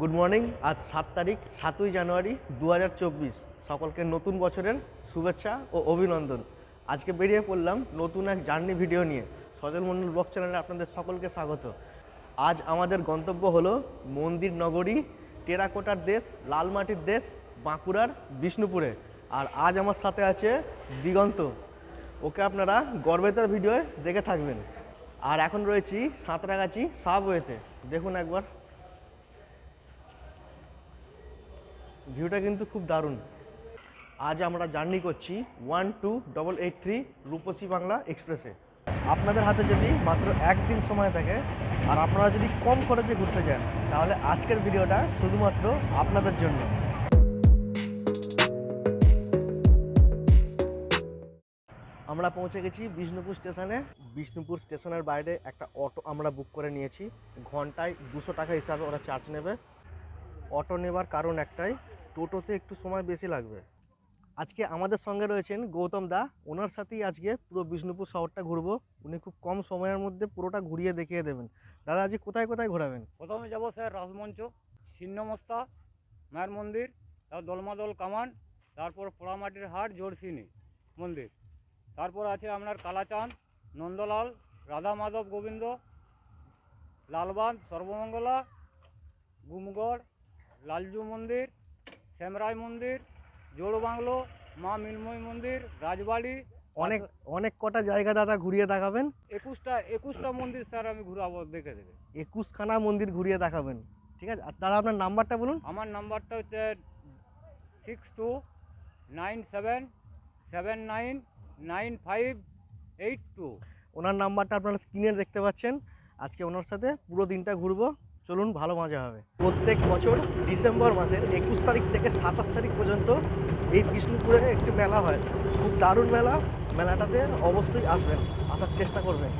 Good morning আজ সাত তারিখ, সাতই জানুয়ারি দু হাজার চব্বিশ। সকলকে নতুন বছরের শুভেচ্ছা ও অভিনন্দন। আজকে বেরিয়ে পড়লাম নতুন এক জার্নি ভিডিও নিয়ে। সজল মণ্ডল ব্লগ চ্যানেলে আপনাদের সকলকে স্বাগত। আজ আমাদের গন্তব্য হলো মন্দির নগরী, টেরাকোটার দেশ, লালমাটির দেশ, বাঁকুড়ার বিষ্ণুপুরে। আর আজ আমার সাথে আছে দিগন্ত। ওকে আপনারা গর্বেতার ভিডিওয়ে দেখে থাকবেন। আর এখন রয়েছি সাঁতরাগাছি সাবওয়েতে। দেখুন একবার। ভিউটা কিন্তু খুব দারুণ। আজ আমরা জার্নি করছি one two double eight three Rupashi Bangla এক্সপ্রেসে। আপনাদের হাতে যদি মাত্র একদিন সময় থাকে, আর আপনারা যদি কম খরচে ঘুরতে যান, তাহলে আজকের ভিডিওটা শুধুমাত্র আপনাদের জন্য। আমরা পৌঁছে গেছি বিষ্ণুপুর স্টেশনে। বিষ্ণুপুর স্টেশনের বাইরে একটা অটো আমরা বুক করে নিয়েছি। ঘন্টায় দুশো টাকা হিসাবে ওরা চার্জ নেবে। অটো নেবার কারণ একটাই টোটোতে একটু সময় বেশি লাগবে। আজকে আমাদের সঙ্গে রয়েছেন গৌতম দা। ওনার সাথেই আজকে পুরো বিষ্ণুপুর শহরটা ঘুরবো। উনি খুব কম সময়ের মধ্যে পুরোটা ঘুরিয়ে দেখিয়ে দেবেন। দাদা, আজকে কোথায় কোথায় ঘোরাবেন? প্রথমে যাব স্যার রাজমঞ্চ, ছিন্নমস্তা, মায়ের মন্দির, তার দলমাদল কামান, তারপর পোড়ামাটির হাট, জোরসিনি মন্দির। তারপর আছে আপনার কালাচাঁদ, নন্দলাল রাধা মাধব গোবিন্দ, লালবাঁধ, সর্বমঙ্গলা, গুমগড়, লালজু মন্দির শ্যামরায় মন্দির জোড়বাংলো মা মিলময় মন্দির রাজবাড়ি অনেক অনেক কটা জায়গা দাদা ঘুরিয়ে দেখাবেন? একুশটা একুশটা মন্দির স্যার আমি ঘুরাবো দেখে দেখে একুশখানা মন্দির ঘুরিয়ে দেখাবেন ঠিক আছে? আর দাদা আপনার নাম্বারটা বলুন। আমার নাম্বারটা হচ্ছে six two nine seven seven nine nine five eight two ওনার নাম্বারটা আপনারা স্ক্রিনে দেখতে পাচ্ছেন। আজকে ওনার সাথে পুরো দিনটা ঘুরবো। চলুন ভালো মজা হবে। প্রত্যেক বছর ডিসেম্বর মাসের একুশ তারিখ থেকে সাতাশ তারিখ পর্যন্ত এই বিষ্ণুপুরে একটি মেলা হয়। খুব দারুণ মেলা। মেলাটাতে অবশ্যই আসবেন। আসার চেষ্টা করবেন।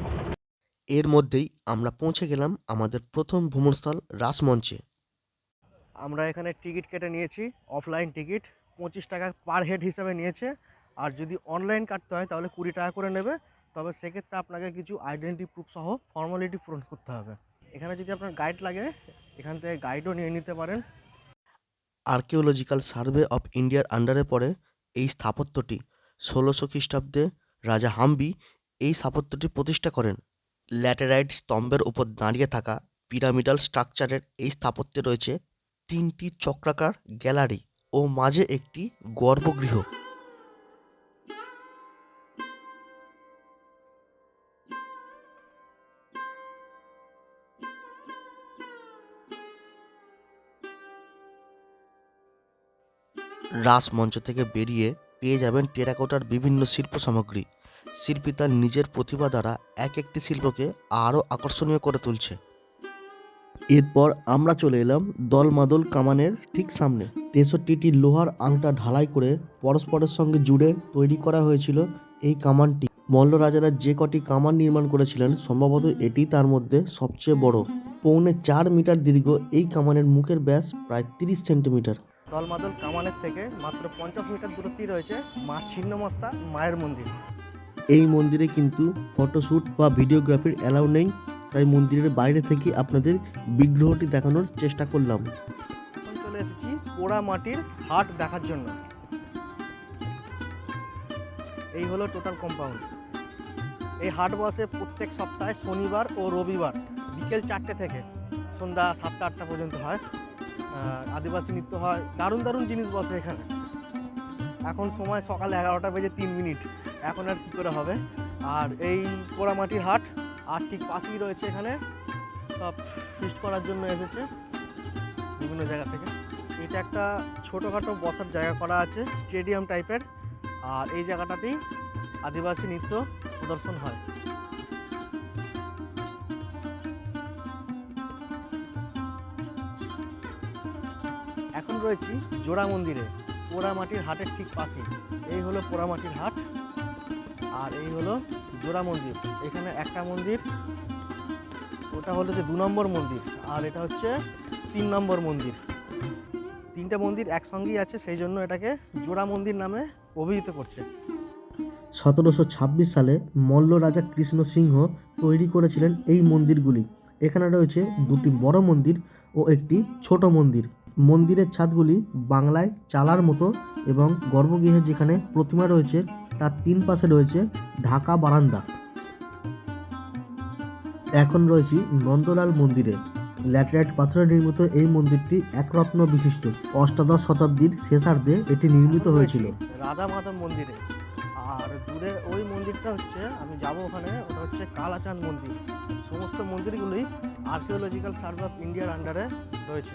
এর মধ্যেই আমরা পৌঁছে গেলাম আমাদের প্রথম ভ্রমণস্থল রাসমঞ্চে। আমরা এখানে টিকিট কেটে নিয়েছি। অফলাইন টিকিট পঁচিশ টাকা পার হেড হিসাবে নিয়েছে। আর যদি অনলাইন কাটতে হয় তাহলে কুড়ি টাকা করে নেবে। তবে সেক্ষেত্রে আপনাকে কিছু আইডেন্টি প্রুফ সহ ফর্মালিটি পূরণ করতে হবে। এখানে যদি আপনার গাইড লাগে, এখান থেকে গাইডও নিয়ে নিতে পারেন। আর্কিওলজিক্যাল সার্ভে অফ ইন্ডিয়ার আন্ডারে পড়ে এই স্থাপত্যটি। ষোলোশো খ্রিস্টাব্দে রাজা হাম্বি এই স্থাপত্যটি প্রতিষ্ঠা করেন। ল্যাটেরাইট স্তম্ভের উপর দাঁড়িয়ে থাকা পিরামিডাল স্ট্রাকচারের এই স্থাপত্যে রয়েছে তিনটি চক্রাকার গ্যালারি ও মাঝে একটি গর্ভগৃহ। রাসমঞ্চ থেকে বেরিয়ে পেয়ে যাবেন টেরাকোটার বিভিন্ন শিল্প সামগ্রী। শিল্পী তার নিজের প্রতিভা দ্বারা এক একটি শিল্পকে আরও আকর্ষণীয় করে তুলছে। এরপর আমরা চলে এলাম দলমাদল কামানের ঠিক সামনে। তেষট্টিটি লোহার আংটা ঢালাই করে পরস্পরের সঙ্গে জুড়ে তৈরি করা হয়েছিল এই কামানটি। মল্ল রাজারা যে কটি কামান নির্মাণ করেছিলেন, সম্ভবত এটি তার মধ্যে সবচেয়ে বড়। পৌনে চার মিটার দীর্ঘ এই কামানের মুখের ব্যাস প্রায় তিরিশ সেন্টিমিটার। দলমাদল কামানের থেকে মাত্র পঞ্চাশ মিটার দূরত্বেই রয়েছে মা ছিন্নমস্তা মায়ের মন্দির। এই মন্দিরে কিন্তু ফটোশ্যুট বা ভিডিওগ্রাফির অ্যালাউ নেই তাই মন্দিরের বাইরে থেকে আপনাদের বিগ্রহটি দেখানোর চেষ্টা করলাম। চলে এসেছি পোড়া মাটির হাট দেখার জন্য। এই হলো টোটাল কম্পাউন্ড এই হাট বসে প্রত্যেক সপ্তাহে শনিবার ও রবিবার বিকেল চারটে থেকে সন্ধ্যা সাতটা আটটা পর্যন্ত হয়। আদিবাসী নৃত্য হয়, দারুণ দারুণ জিনিস বসে এখানে। এখন সময় সকাল এগারোটা বেজে তিন মিনিট। এখন আর কী করে হবে? আর এই পোড়ামাটির হাট, আর ঠিক পাশেই রয়েছে এখানে, সব ফিস্ট করার জন্য এসেছে বিভিন্ন জায়গা থেকে। এটা একটা ছোটোখাটো বসার জায়গা করা আছে স্টেডিয়াম টাইপের আর এই জায়গাটাতেই আদিবাসী নৃত্য প্রদর্শন হয়। এখন রয়েছি জোড়া মন্দিরে, পোড়ামাটির হাটের ঠিক পাশে। এই হলো পোড়ামাটির হাট আর এই হলো জোড়া মন্দির। এখানে একটা মন্দির, ওটা হলো যে দু নম্বর মন্দির আর এটা হচ্ছে তিন নম্বর মন্দির। তিনটে মন্দির একসঙ্গেই আছে, সেই জন্য এটাকে জোড়া মন্দির নামে অভিহিত করছে। সতেরোশো ছাব্বিশ সালে মল্ল রাজা কৃষ্ণ সিংহ তৈরি করেছিলেন এই মন্দিরগুলি। এখানে রয়েছে দুটি বড় মন্দির ও একটি ছোট মন্দির। মন্দিরের ছাদগুলি বাংলায় চালার মতো এবং গর্ভগৃহে যেখানে প্রতিমা রয়েছে, তার তিন পাশে রয়েছে ঢাকা বারান্দা। এখন রয়েছি নন্দলাল মন্দিরে। ল্যাটেরাইট পাথরে নির্মিত এই মন্দিরটি একরত্ন বিশিষ্ট। অষ্টাদশ শতাব্দীর শেষার্ধে এটি নির্মিত হয়েছিল। রাধা মাধব মন্দিরে। আর দূরে ওই মন্দিরটা হচ্ছে, আমি যাব ওখানে, ওটা হচ্ছে কালাচাঁদ মন্দির। সমস্ত মন্দিরগুলোই আর্কিওলজিক্যাল সার্ভে অফ ইন্ডিয়ার আন্ডারে রয়েছে।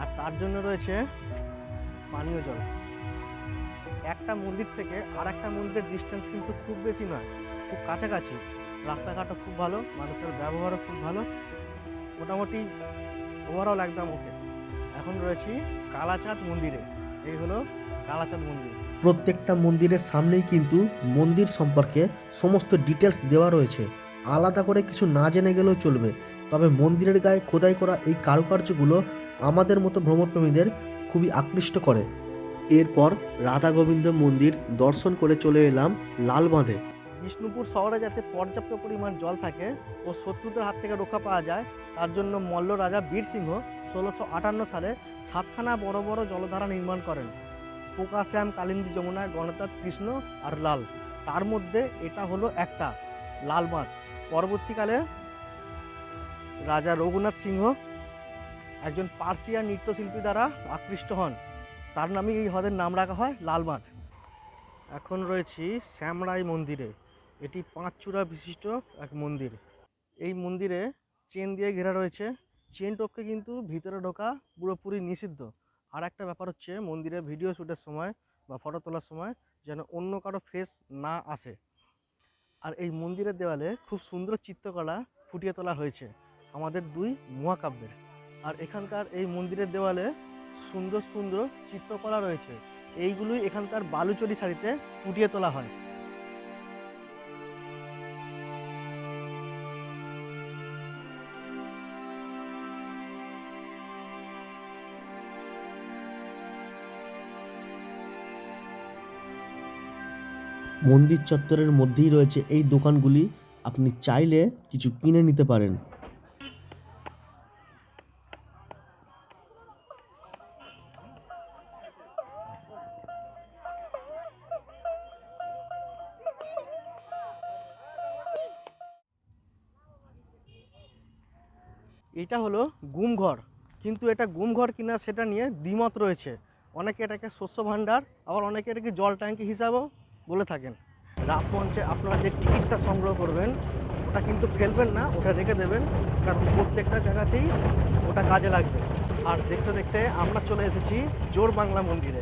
আর তার জন্য রয়েছে পানীয় জল। একটা মন্দির থেকে আর একটা মন্দিরের ডিস্টেন্স কিন্তু খুব বেশি নয়, খুব কাছাকাছি। রাস্তাঘাটও খুব ভালো, মানুষের ব্যবহারও খুব ভালো। মোটামুটি ওভারঅল একদম ওকে এখন রয়েছি কালাচাঁদ মন্দিরে, এই হলো কালাচাঁদ মন্দির। প্রত্যেকটা মন্দিরের সামনেই কিন্তু মন্দির সম্পর্কে সমস্ত ডিটেলস দেওয়া রয়েছে। আলাদা করে কিছু না জেনে গেলেও চলবে। তবে মন্দিরের গায়ে খোদাই করা এই কারুকার্যগুলো আমাদের মতো ভ্রমণপ্রেমীদের খুবই আকৃষ্ট করে। এরপর রাধা গোবিন্দ মন্দির দর্শন করে চলে এলাম লালবাঁধে। বিষ্ণুপুর শহরে যাতে পর্যাপ্ত পরিমাণ জল থাকে ও শত্রুদের হাত থেকে রক্ষা পাওয়া যায়, তার জন্য মল্ল রাজা বীর সিংহ ষোলোশো আটান্ন সালে সাতখানা বড় বড় জলধারা নির্মাণ করেন। পোকাশ্যাম কালিন্দী যমুনা গণতার কৃষ্ণ আর লাল। তার মধ্যে এটা হলো একটা লাল বাঁধ পরবর্তীকালে রাজা রঘুনাথ সিংহ একজন পার্সিয়ান নৃত্যশিল্পী দ্বারা আকৃষ্ট হন। তার নামে এই হ্রদের নাম রাখা হয় লালবাঁধ এখন রয়েছি শ্যামরাই মন্দিরে। এটি পাঁচ চূড়া বিশিষ্ট এক মন্দির। এই মন্দিরে চেন দিয়ে ঘেরা রয়েছে। চেন টপকে কিন্তু ভিতরে ঢোকা পুরোপুরি নিষিদ্ধ। আর একটা ব্যাপার হচ্ছে, মন্দিরে ভিডিও শ্যুটের সময় বা ফটো তোলার সময় যেন অন্য কারও ফেস না আসে। আর এই মন্দিরের দেওয়ালে খুব সুন্দর চিত্রকলা ফুটিয়ে তোলা হয়েছে। আমাদের দুই মহাকাব্যের। আর এখানকার এই মন্দিরের দেওয়ালে সুন্দর সুন্দর চিত্রকলা রয়েছে। এইগুলোই এখানকার বালুচরি শাড়িতে ফুটিয়ে তোলা হয়। মন্দির চত্বরের মধ্যেই রয়েছে এই দোকানগুলি। আপনি চাইলে কিছু কিনে নিতে পারেন। হলো গুমঘর কিন্তু এটা গুমঘর কিনা সেটা নিয়ে দ্বিমত রয়েছে। অনেকে এটাকে শস্য ভাণ্ডার, আবার অনেকে এটাকে জল ট্যাঙ্কি হিসাবেও বলে থাকেন। রাসমঞ্চে আপনারা যে টিকিটটা সংগ্রহ করবেন, ওটা কিন্তু ফেলবেন না, ওটা রেখে দেবেন, কারণ প্রত্যেকটা জায়গাতেই ওটা কাজে লাগবে। আর দেখতে দেখতে আমরা চলে এসেছি জোর বাংলা মন্দিরে।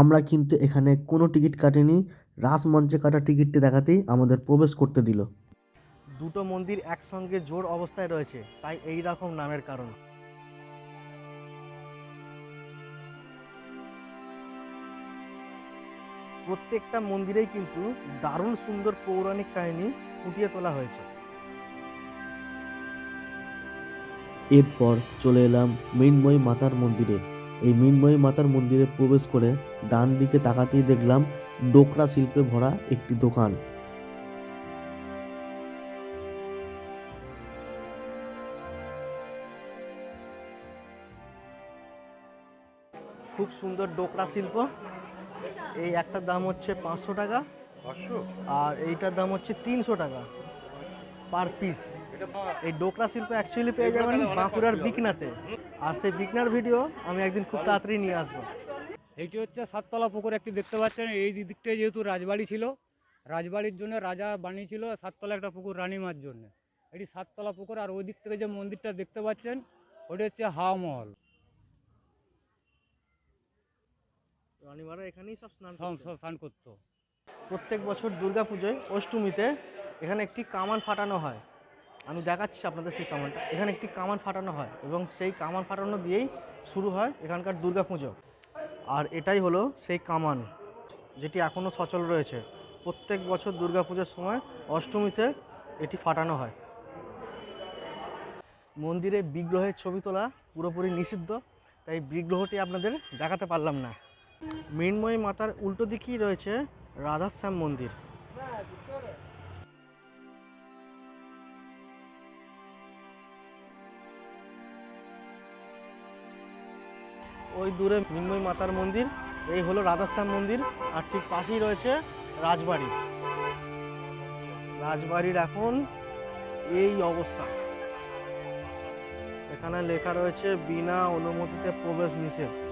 আমরা কিন্তু এখানে কোনো টিকিট কাটিনি রাসমঞ্চে কাটা টিকিটটি দেখাতেই আমাদের প্রবেশ করতে দিল। দুটো মন্দির একসঙ্গে জোর অবস্থায় রয়েছে, তাই এই রকম নামের কারণ। প্রত্যেকটা মন্দিরেই কিন্তু দারুণ সুন্দর পৌরাণিক কাহিনী ফুটিয়ে তোলা হয়েছে। এরপর চলে এলাম মৃন্ময়ী মাতার মন্দিরে। এই মৃন্ময়ী মাতার মন্দিরে প্রবেশ করে ডান দিকে তাকাতেই দেখলাম ডোকরা শিল্পে ভরা একটি দোকান। সুন্দর ডোকরা শিল্প। এই একটার দাম হচ্ছে পাঁচশো টাকা। আর এইটার দাম হচ্ছে তিনশো টাকা পার পিস। এই ডোকরা শিল্প অ্যাকচুয়ালি পেয়ে যাবেন বাঁকুড়ার বিকনাতে আর সেই বিকনার ভিডিও আমি একদিন খুব তাড়াতাড়ি নিয়ে আসব। এইটি হচ্ছে সাততলা পুকুর একটি দেখতে পাচ্ছেন। এই দিকটায় যেহেতু রাজবাড়ি ছিল রাজবাড়ির জন্য রাজা বানিয়েছিল সাততলা একটা পুকুর রানীমার জন্য। এটি সাততলা পুকুর আর ওই দিক থেকে যে মন্দিরটা দেখতে পাচ্ছেন ওটি হচ্ছে হাওয়া মহল। রানীমারা এখানেই সব স্নান সব স্নান করতো। প্রত্যেক বছর দুর্গাপুজোয় অষ্টমীতে এখানে একটি কামান ফাটানো হয়। আমি দেখাচ্ছি আপনাদের সেই কামানটা। এখানে একটি কামান ফাটানো হয় এবং সেই কামান ফাটানো দিয়েই শুরু হয় এখানকার দুর্গাপুজো। আর এটাই হলো সেই কামান যেটি এখনও সচল রয়েছে। প্রত্যেক বছর দুর্গাপুজোর সময় অষ্টমীতে এটি ফাটানো হয়। মন্দিরে বিগ্রহের ছবি তোলা পুরোপুরি নিষিদ্ধ তাই বিগ্রহটি আপনাদের দেখাতে পারলাম না। মৃন্ময়ী মাতার উল্টো দিকেই রয়েছে রাধাশ্যাম মন্দির। ওই দূরে মৃন্ময়ী মাতার মন্দির, এই হলো রাধাশ্যাম মন্দির, আর ঠিক পাশেই রয়েছে রাজবাড়ি। রাজবাড়ির এখন এই অবস্থা। এখানে লেখা রয়েছে, বিনা অনুমতিতে প্রবেশ নিষেধ।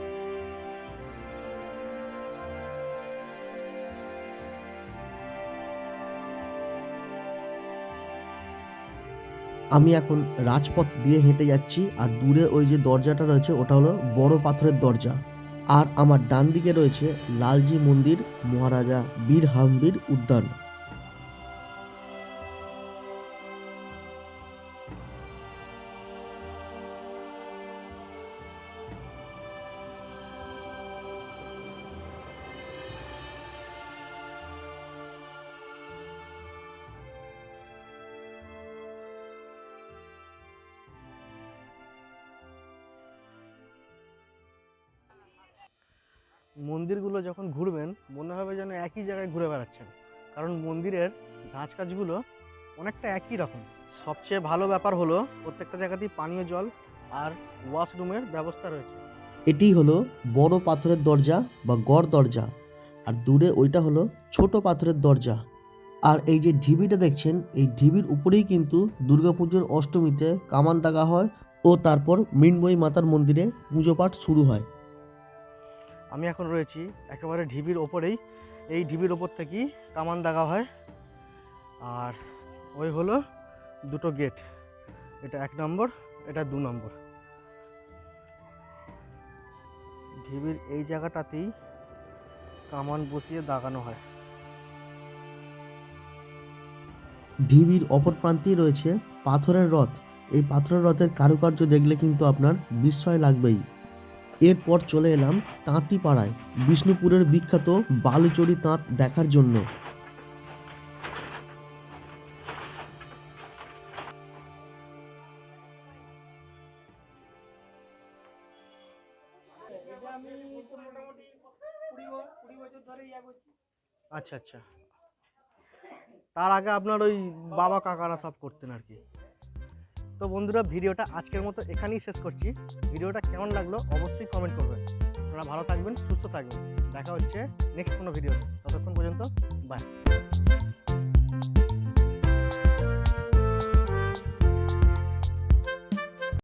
আমি এখন রাজপথ দিয়ে হেঁটে যাচ্ছি আর দূরে ওই যে দরজাটা রয়েছে, ওটা হলো বড় পাথরের দরজা। আর আমার ডান দিকে রয়েছে লালজি মন্দির, মহারাজা বীর হামবীর উদ্যান। মন্দিরগুলো যখন ঘুরবেন, মনে হবে যেন একই জায়গায় ঘুরে বেড়াচ্ছেন। কারণ মন্দিরের গাছ গাছগুলো অনেকটা একই রকম। সবচেয়ে ভালো ব্যাপার হলো, প্রত্যেকটা জায়গাতেই পানীয় জল আর ওয়াশরুমের ব্যবস্থা রয়েছে। এটি হলো বড় পাথরের দরজা বা গড় দরজা, আর দূরে ওইটা হলো ছোট পাথরের দরজা। আর এই যে ঢিবিটা দেখছেন, এই ঢিবির উপরেই কিন্তু দুর্গাপুজোর অষ্টমীতে কামান দাগা হয় ও তারপর মৃন্ময়ী মাতার মন্দিরে পুজো পাঠ শুরু হয়। আমি এখন রয়েছি একেবারে ঢিবির ওপরেই। এই ঢিবির ওপর থেকেই কামান দাগা হয়। আর ওই হলো দুটো গেট। এটা এক নম্বর, এটা দু নম্বর। ঢিবির এই জায়গাটাতেই কামান বসিয়ে দাগানো হয়। ঢিবির অপর প্রান্তেই রয়েছে পাথরের রথ। এই পাথরের রথের কারুকার্য দেখলে কিন্তু আপনার বিস্ময় লাগবেই। এরপর চলে এলাম তাঁতিপাড়ায়, বিষ্ণুপুরের বিখ্যাত বালুচরি তাঁত দেখার জন্য। আচ্ছা আচ্ছা। তার আগে আপনার ওই বাবা কাকারা সব করতেন আর কি। তো বন্ধুরা, ভিডিওটা আজকের মতো এখানেই শেষ করছি। ভিডিওটা কেমন লাগল অবশ্যই কমেন্ট করবেন। আপনারা ভালো থাকবেন, সুস্থ থাকবেন। দেখা হচ্ছে নেক্সট কোনো ভিডিও ততক্ষণ পর্যন্ত বাই